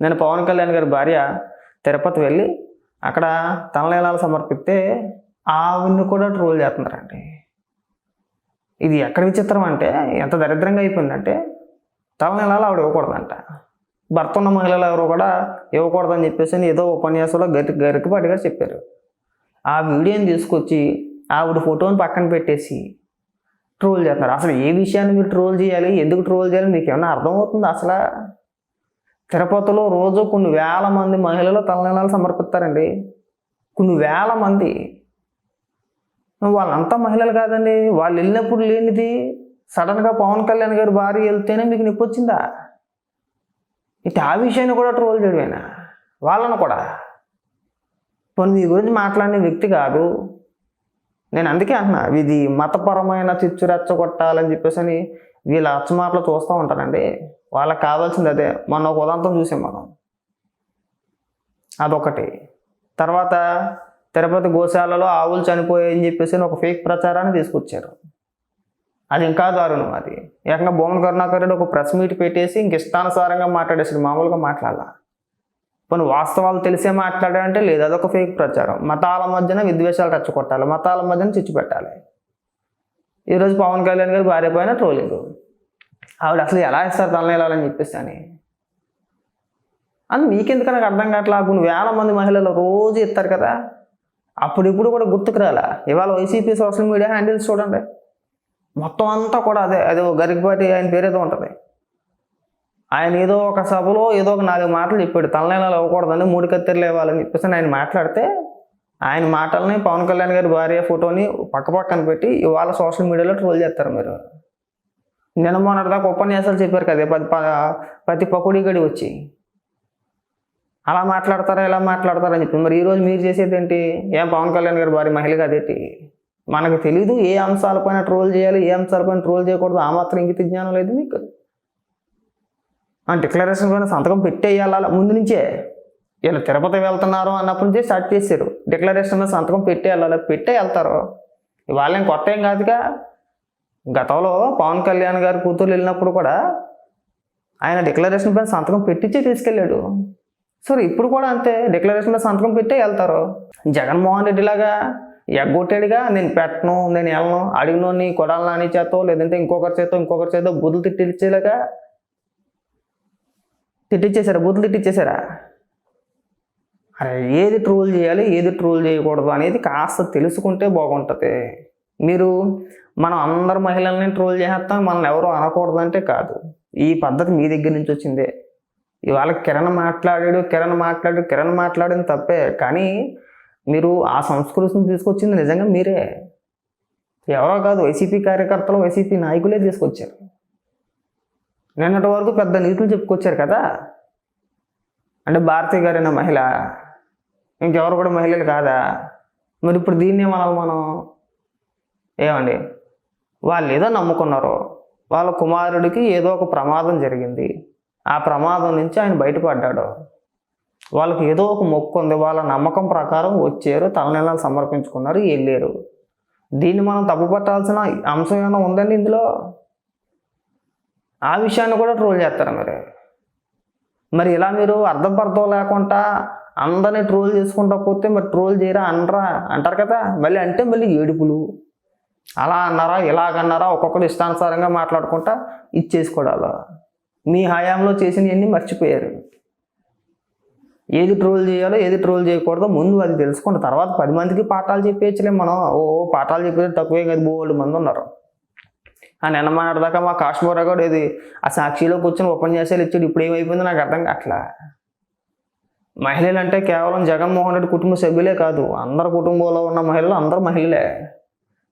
నేను పవన్ కళ్యాణ్ గారి భార్య తిరుపతి వెళ్ళి అక్కడ తలనీలాలు సమర్పిస్తే ఆవిడ్ని కూడా ట్రోల్ చేస్తున్నారండి. ఇది ఎక్కడ విచిత్రం అంటే ఎంత దరిద్రంగా అయిపోయిందంటే తలనీలాలు ఆవిడ ఇవ్వకూడదంట. భర్త ఉన్న మహిళలు ఎవరు కూడా ఇవ్వకూడదని చెప్పేసి అని ఏదో ఉపన్యాసంలో గరి గరికపాటిగా చెప్పారు. ఆ వీడియోని తీసుకొచ్చి ఆవిడ ఫోటోని పక్కన పెట్టేసి ట్రోల్ చేస్తున్నారు. అసలు ఏ విషయాన్ని మీరు ట్రోల్ చేయాలి? ఎందుకు ట్రోల్ చేయాలి? మీకు ఏమైనా అర్థమవుతుంది అసలు? తిరుపతిలో రోజు కొన్ని వేల మంది మహిళలు తలనీలాలు సమర్పిస్తారండి. కొన్ని వేల మంది. వాళ్ళంతా మహిళలు కాదండి. వాళ్ళు వెళ్ళినప్పుడు లేనిది. సడన్గా పవన్ కళ్యాణ్ గారి భార్య వెళ్తేనే మీకు నొప్పి వచ్చిందా? ఇటు ఆ విషయాన్ని కూడా ట్రోల్ చేయడమేనా? వాళ్ళను కూడా. పోనీ మీ గురించి మాట్లాడిన వ్యక్తి కాదు. నేను అందుకే అంటున్నా ఇది మతపరమైన చిచ్చు రెచ్చగొట్టాలని చెప్పేసి అని వీళ్ళ అచ్చమాటలు చూస్తూ ఉంటారండి. వాళ్ళకి కావాల్సింది అదే మొన్న ఒక ఉదాంతం చూసాం మనం. అదొకటి. తర్వాత తిరుపతి గోశాలలో ఆవులు చనిపోయాయని చెప్పేసి అని ఒక ఫేక్ ప్రచారాన్ని తీసుకొచ్చారు. అది ఇంకా దారుణం అది. ఏకంగా భువన్ కరుణాకర్ రెడ్డి ఒక ప్రెస్ మీట్ పెట్టేసి ఇంక ఇష్టానుసారంగా మాట్లాడేసాడు మామూలుగా మాట్లాడాల. కొన్ని వాస్తవాలు తెలిసే మాట్లాడాడంటే లేదు అదొక ఫేక్ ప్రచారం. మతాల మధ్యన విద్వేషాలు రెచ్చగొట్టాలి. మతాల మధ్యన చిచ్చు పెట్టాలి. ఈరోజు పవన్ కళ్యాణ్ గారు భార్య పైన ట్రోలింగ్. ఆవిడ అసలు ఎలా ఇస్తారు తలనేలాలని చెప్పేసి అని. అది మీకెందుకు నాకు అర్థం కావట్లా? కొన్ని వేల మంది మహిళలు రోజు ఇస్తారు కదా. అప్పుడు ఇప్పుడు కూడా గుర్తుకు రాలా? ఇవాళ వైసీపీ సోషల్ మీడియా హ్యాండిల్స్ చూడండి. మొత్తం అంతా కూడా అదే. అదే గరికపాటి ఆయన పేరు ఉంటుంది. ఆయన ఏదో ఒక సభలో ఏదో ఒక నాలుగు మాటలు చెప్పాడు. తలనీలాలు ఇవ్వకూడదని మూడు కత్తెరలు ఇవ్వాలని చెప్పేసి ఆయన మాట్లాడితే ఆయన మాటల్ని పవన్ కళ్యాణ్ గారి భార్య ఫోటోని పక్క పక్కన పెట్టి ఇవాళ సోషల్ మీడియాలో ట్రోల్ చేస్తారు మీరు. నిన్న మొన్నటిదాకా ఉపన్యాసాలు చెప్పారు కదా ప్రతి ప్రతి పకుడి గడి వచ్చి. అలా మాట్లాడతారా ఇలా మాట్లాడతారా అని చెప్పి. మరి ఈరోజు మీరు చేసేది ఏంటి? ఏం పవన్ కళ్యాణ్ గారి భార్య మహిళ కాదేంటి? మనకు తెలీదు ఏ అంశాలపైన ట్రోల్ చేయాలి ఏ అంశాలపైన ట్రోల్ చేయకూడదు ఆ మాత్రం ఇంగిత జ్ఞానం లేదు మీకు? డిక్లరేషన్ పైన సంతకం పెట్టేయాల? ముందు నుంచే. వీళ్ళు తిరుపతి వెళ్తున్నారు అన్నప్పటి నుంచే స్టార్ట్ చేశారు. డిక్లరేషన్ మీద సంతకం పెట్టే వెళ్ళాలి పెట్టే వెళ్తారు. ఇవాళ ఏం కొత్త ఏం కాదుగా. గతంలో పవన్ కళ్యాణ్ గారి కూతురు వెళ్ళినప్పుడు కూడా ఆయన డిక్లరేషన్ పైన సంతకం పెట్టించే తీసుకెళ్ళాడు. సరే ఇప్పుడు కూడా అంతే. డిక్లరేషన్ మీద సంతకం పెట్టే వెళ్తారు. జగన్మోహన్ రెడ్డిలాగా ఎగ్గొట్టాడుగా. నేను పెట్టను నేను వెళ్ళను అడిగినోని కొడాలని నాని చేతో లేదంటే ఇంకొకరి చేతో ఇంకొకరి చేతో బుద్ధులు తిట్టించేలాగా తిట్టించేశారా బూతులు తిట్టించేశారా అరే ఏది ట్రోల్ చేయాలి ఏది ట్రోల్ చేయకూడదు అనేది కాస్త తెలుసుకుంటే బాగుంటుంది. మీరు మనం అందరు మహిళల్ని ట్రోల్ చేస్తాం మనల్ని ఎవరు అనకూడదంటే కాదు. ఈ పద్ధతి మీ దగ్గర నుంచి వచ్చిందే. ఇవాళ కిరణ్ మాట్లాడాడు కిరణ్ మాట్లాడాడు కిరణ్ మాట్లాడిన తప్పే. కానీ మీరు ఆ సంస్కృతిని తీసుకొచ్చింది నిజంగా మీరే. ఎవరో కాదు వైసీపీ కార్యకర్తలు వైసీపీ నాయకులే తీసుకొచ్చారు. నిన్నటి వరకు పెద్ద నీతులు చెప్పుకొచ్చారు కదా? అంటే భారతి గారైన మహిళ ఇంకెవరు కూడా మహిళలు కాదా? మరి ఇప్పుడు దీన్ని ఏమనాలి మనం? ఏమండి? వాళ్ళు ఏదో నమ్ముకున్నారు వాళ్ళ కుమారుడికి ఏదో ఒక ప్రమాదం జరిగింది. ఆ ప్రమాదం నుంచి ఆయన బయటపడ్డాడు. వాళ్ళకి ఏదో ఒక మొక్కు ఉంది. వాళ్ళ నమ్మకం ప్రకారం వచ్చారు తలనీలాలు సమర్పించుకున్నారు వెళ్ళారు. దీన్ని మనం తప్పు పట్టాల్సిన అంశం ఏమైనా ఉందండి ఇందులో? ఆ విషయాన్ని కూడా ట్రోల్ చేస్తారు మరి. మరి ఇలా మీరు అర్థంపర్థం లేకుండా అందరినీ ట్రోల్ చేసుకుంటా పోతే మరి ట్రోల్ చేయరా అనరా? అంటారు కదా. మళ్ళీ అంటే మళ్ళీ ఏడుపులు. అలా అన్నారా ఇలాగన్నారా ఒక్కొక్కరు ఇష్టానుసారంగా మాట్లాడుకుంటా ఇచ్చేసుకోవడాలు మీ హయాంలో చేసినవన్నీ మర్చిపోయారు. ఏది ట్రోల్ చేయాలో ఏది ట్రోల్ చేయకూడదో ముందు అది తెలుసుకోండి తర్వాత పది మందికి పాఠాలు చెప్పేయచ్చులే మనం. ఓ పాఠాలు చెప్పేది తక్కువే కదా బోల్డ్ మంది ఉన్నారు. ఆ నిన్న మాట్లాడదాకా మా కాశ్మీర్ కూడా ఇది ఆ సాక్షిలో కూర్చొని ఉపన్యాసాలు ఇచ్చాడు. ఇప్పుడు ఏమైపోయిందో నాకు అర్థం కావట్లా మహిళలు అంటే కేవలం జగన్మోహన్ రెడ్డి కుటుంబ సభ్యులే కాదు. అందరి కుటుంబంలో ఉన్న మహిళలు అందరూ మహిళలే.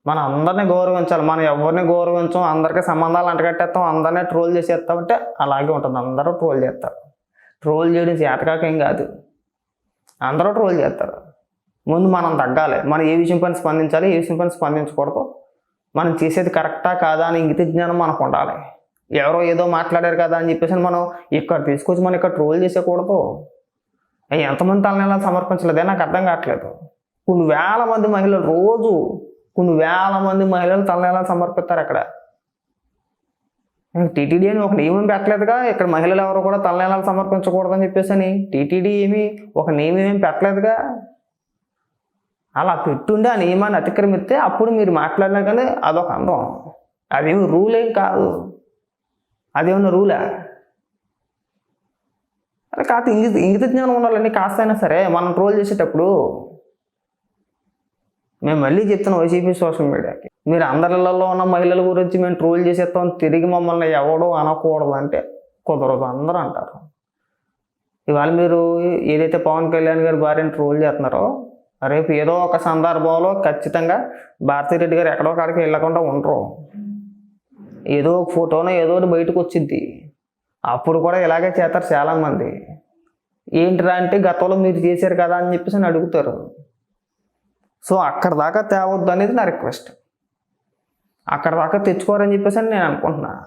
మనం అందరినీ గౌరవించాలి. మనం ఎవరిని గౌరవించం అందరికీ సంబంధాలు అంటగట్టేస్తాం అందరినీ ట్రోల్ చేసేస్తామంటే అలాగే ఉంటుంది. అందరూ ట్రోల్ చేస్తారు. ట్రోల్ చేయడం చేతకాక ఏం కాదు. అందరూ ట్రోల్ చేస్తారు. ముందు మనం తగ్గాలి. మనం ఏ విషయం పైన స్పందించాలి ఏ విషయం పైన స్పందించకూడదు. మనం చేసేది కరెక్టా కాదా అని ఇంగిత జ్ఞానం మనకు ఉండాలి. ఎవరో ఏదో మాట్లాడారు కదా అని చెప్పేసి మనం ఇక్కడ తీసుకొచ్చి మనం ఇక్కడ ట్రోల్ చేసేకూడదు. ఎంతమంది తలని ఎలా సమర్పించలేదే? నాకు అర్థం కావట్లేదు. కొన్ని వేల మంది మహిళలు రోజు కొన్ని వేల మంది మహిళలు తలనెలా సమర్పిస్తారు అక్కడ? టీటీడీ అని ఒక నియమం పెట్టలేదుగా? ఇక్కడ మహిళలు ఎవరు కూడా తలనేలాలు సమర్పించకూడదని చెప్పేసి అని? టీటీడీ ఏమి ఒక నియమం ఏమి పెట్టలేదుగా? అలా పెట్టుండి ఆ నియమాన్ని అతిక్రమిస్తే అప్పుడు మీరు మాట్లాడినా కానీ అదొక అందం అదేమి రూల్ ఏం కాదు. అదేమన్నా రూలా అరే కాదు ఇంగిత ఇంగిత జ్ఞానం ఉండాలండి. కాస్త అయినా సరే మనం ట్రోల్ చేసేటప్పుడు మేము మళ్ళీ చెప్తున్నాం వైసీపీ సోషల్ మీడియాకి మీరు అందరిలలో ఉన్న మహిళల గురించి మేము ట్రోల్ చేసేస్తాం తిరిగి మమ్మల్ని ఎవడో అనకూడదు అంటే కుదరదు. అందరూ అంటారు. ఇవాళ మీరు ఏదైతే పవన్ కళ్యాణ్ గారి భార్యను ట్రోల్ చేస్తున్నారో రేపు ఏదో ఒక సందర్భంలో ఖచ్చితంగా భారతీరెడ్డి గారు ఎక్కడో కాడికి వెళ్ళకుండా ఉండరు. ఏదో ఒక ఫోటోనో ఏదో ఒకటి బయటకు వచ్చింది అప్పుడు కూడా ఇలాగే చేస్తారు చాలామంది. ఏంటిరా అంటే గతంలో మీరు చేశారు కదా అని చెప్పేసి అని అడుగుతారు. సో అక్కడ దాకా తేవద్దు అనేది నా రిక్వెస్ట్. అక్కడ దాకా తెచ్చుకోరని చెప్పేసి అని నేను అనుకుంటున్నా.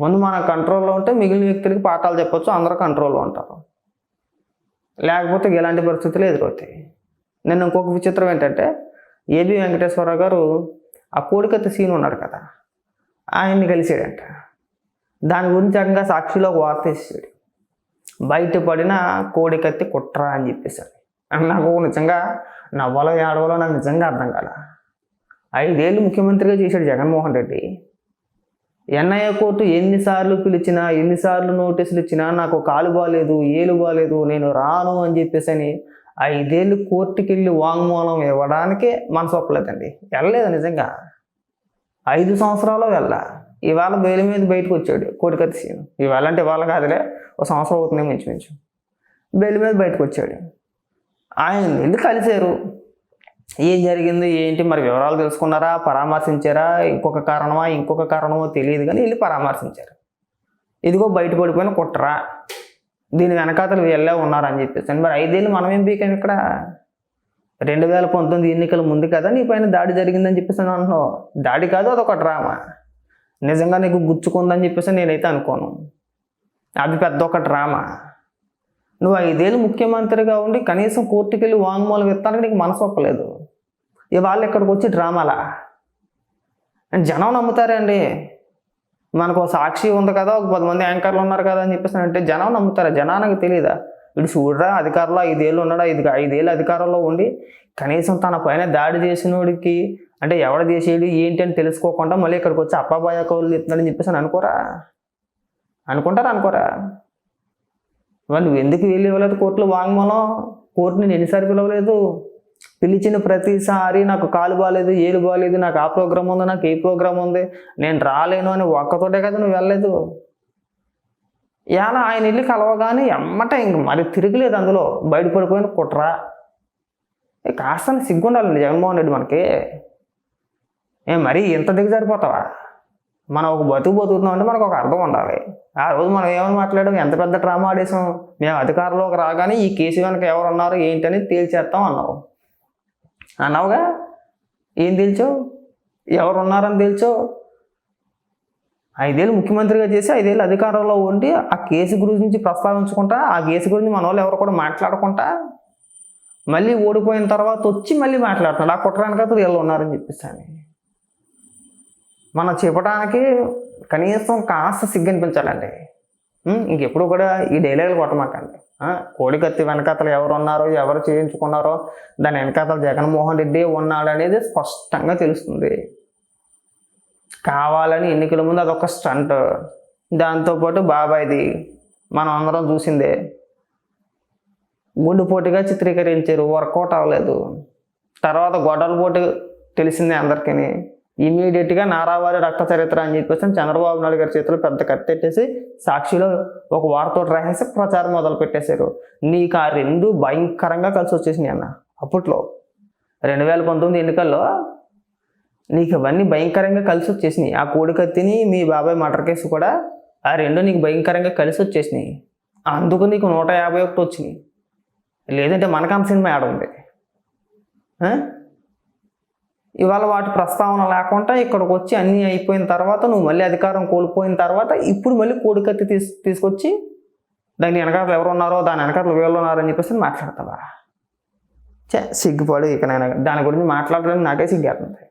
ముందు మన కంట్రోల్లో ఉంటే మిగిలిన వ్యక్తులకి పాఠాలు చెప్పొచ్చు అందరూ కంట్రోల్లో ఉంటారు. లేకపోతే ఇలాంటి పరిస్థితులు ఎదురవుతాయి. నేను ఇంకొక విచిత్రం ఏంటంటే ఏబి వెంకటేశ్వరరావు గారు ఆ కోడికత్తి సీన్ ఉన్నాడు కదా ఆయన్ని కలిసాడంట దాని గురించి అంగా సాక్షిలో ఒక వార్త వేసాడు బయటపడిన కోడికత్తి కుట్ర అని చెప్పేసాడు నాకు నిజంగా నవ్వాలో ఏడవాలో నాకు నిజంగా అర్థం కాల. ఐదేళ్ళు ముఖ్యమంత్రిగా చేశాడు జగన్మోహన్ రెడ్డి. ఎన్ఐఏ కోర్టు ఎన్నిసార్లు పిలిచినా ఎన్నిసార్లు నోటీసులు ఇచ్చినా నాకు కాలు బాగాలేదు ఏలు బాగాలేదు నేను రాను అని చెప్పేసి అని ఐదేళ్ళు కోర్టుకి వెళ్ళి వాంగ్మూలం ఇవ్వడానికే మనసు ఒప్పలేదండి. వెళ్ళలేదు నిజంగా. ఐదు సంవత్సరాలు వెళ్ళ. ఇవాళ బెయిల్ మీద బయటకు వచ్చాడు కోటికత్తి సీను. ఇవాళ అంటే ఇవాళ కాదులే ఒక సంవత్సరం అవుతుంది మించుమించు. బెయిల్ మీద బయటకు వచ్చాడు. ఆయన వెళ్ళి కలిశారు? ఏం జరిగింది? ఏంటి? మరి వివరాలు తెలుసుకున్నారా? పరామర్శించారా? ఇంకొక కారణమా? ఇంకొక కారణమో తెలియదు కానీ వెళ్ళి పరామర్శించారు. ఇదిగో బయటపడిపోయిన కుట్రా. దీని వెనకాతలు వీళ్ళే ఉన్నారని చెప్పేసి. మరి ఐదేళ్ళు మనం ఏం ఇక్కడ? రెండు వేల పంతొమ్మిది ఎన్నికల ముందు కదా నీ పైన దాడి జరిగిందని చెప్పేసి అని అంటున్నావు దాడి కాదు అదొక డ్రామా. నిజంగా నీకు గుచ్చుకుందని చెప్పేసి నేనైతే అనుకోను. అది పెద్ద ఒక డ్రామా. నువ్వు ఐదేళ్ళు ముఖ్యమంత్రిగా ఉండి కనీసం కోర్టుకి వెళ్ళి వాంగ్మూలం ఇస్తానికి నీకు మనసు ఒప్పలేదు. ఇవాళ ఇక్కడికి వచ్చి డ్రామాలా? జనం నమ్ముతారండి. మనకు ఒక సాక్షి ఉంది కదా ఒక పది మంది యాంకర్లు ఉన్నారు కదా అని చెప్పేసి అంటే జనం నమ్ముతారా? జనానికి తెలియదా వీడు చూడరా అధికారంలో ఐదేళ్ళు ఉన్నాడా? ఐదు ఐదేళ్ళు అధికారంలో ఉండి కనీసం తన పైన దాడి చేసినోడికి అంటే ఎవడ చేసేది ఏంటి అని తెలుసుకోకుండా మళ్ళీ ఇక్కడికి వచ్చి అప్పాబాయ కౌలు చెప్తున్నాడని చెప్పేసి అని అనుకోరా? అనుకుంటారా? అనుకోరా? మరి నువ్వు ఎందుకు వెళ్ళి ఇవ్వలేదు కోర్టులో? వాంగ్మూలం? కోర్టు నేను ఎన్నిసార్లు పిలవలేదు? పిలిచిన ప్రతిసారి నాకు కాలు బాగాలేదు ఏలు బాగాలేదు నాకు ఆ ప్రోగ్రామ్ ఉంది నాకు ఏ ప్రోగ్రామ్ ఉంది. నేను రాలేను అని ఒక్కతోటే కదా నువ్వు వెళ్ళలేదు. ఇలా ఆయన వెళ్ళి కలవగానే ఎమ్మట ఇంక మరి తిరగలేదు అందులో. బయటపడిపోయిన కుట్ర. కాస్త సిగ్గుండాలండి జగన్మోహన్ రెడ్డి మనకి. ఏ మరీ ఇంత దిగజారిపోతావా మనం ఒక బతుకు బతుకుతున్నాం అంటే మనకు ఒక అర్థం ఉండాలి. ఆ రోజు మనం ఏమని మాట్లాడాం? ఎంత పెద్ద డ్రామా ఆడేసాం మేము అధికారంలోకి రాగానే ఈ కేసు వెనక ఎవరు ఉన్నారు ఏంటని తేల్చేస్తాం అన్నావు. అన్నావుగా? ఏం తేల్చావు? ఎవరు ఉన్నారని తేల్చావు? ఐదేళ్ళు ముఖ్యమంత్రిగా చేసి ఐదేళ్ళు అధికారంలో ఉండి ఆ కేసు గురించి ప్రస్తావించుకుంటా ఆ కేసు గురించి మన వాళ్ళు ఎవరు కూడా మాట్లాడకుండా మళ్ళీ ఓడిపోయిన తర్వాత వచ్చి మళ్ళీ మాట్లాడుతున్నాడు. ఆ కుట్రానికైతే వీళ్ళు ఉన్నారని చెప్పేసాను మనం చెప్పడానికి కనీసం కాస్త సిగ్గనిపించాలండి ఇంకెప్పుడు కూడా ఈ డైలాగులు కొట్టమాకండి. కోడికత్తి వెనకాతలు ఎవరు ఉన్నారో ఎవరు చేయించుకున్నారో దాని వెనకాతలు జగన్మోహన్ రెడ్డి ఉన్నాడు అనేది స్పష్టంగా తెలుస్తుంది. కావాలని ఎన్నికల ముందు అదొక స్టంట్. దాంతోపాటు బాబాయ్ది మనం అందరం చూసిందే. గుండెపోటుగా చిత్రీకరించారు వర్కౌట్ అవ్వలేదు. తర్వాత గొడవల పోటీ తెలిసిందే అందరికీ ఇమీడియట్గా నారావారి రక్త చరిత్ర అని చెప్పేసి చంద్రబాబు నాయుడు గారి చేతిలో పెద్ద కత్తెట్టేసి సాక్షిలో ఒక వార్త రాసేసి ప్రచారం మొదలు పెట్టేశారు. నీకు ఆ రెండు భయంకరంగా కలిసి వచ్చేసినాయి అన్న. అప్పట్లో రెండు వేల పంతొమ్మిది ఎన్నికల్లో నీకు ఇవన్నీ భయంకరంగా కలిసి వచ్చేసినాయి. ఆ కోడికత్తిని మీ బాబాయ్ మటర్ కేసు కూడా ఆ రెండు నీకు భయంకరంగా కలిసి వచ్చేసినాయి. అందుకు నీకు నూట యాభై ఒకటి వచ్చినాయి. లేదంటే మనకాం సినిమా ఆడ ఉంది ఆ? ఇవాళ వాటి ప్రస్తావన లేకుండా ఇక్కడికి వచ్చి అన్నీ అయిపోయిన తర్వాత నువ్వు మళ్ళీ అధికారం కోల్పోయిన తర్వాత ఇప్పుడు మళ్ళీ కోడికత్తి తీసు తీసుకొచ్చి దాని వెనకాతలు ఎవరు ఉన్నారో దాని వెనకాతలు వీళ్ళు ఉన్నారని చెప్పేసి మాట్లాడతావా? చే సిగ్గుపడు ఇక నేను దాని గురించి మాట్లాడడానికి నాకే సిగ్గేస్తుంది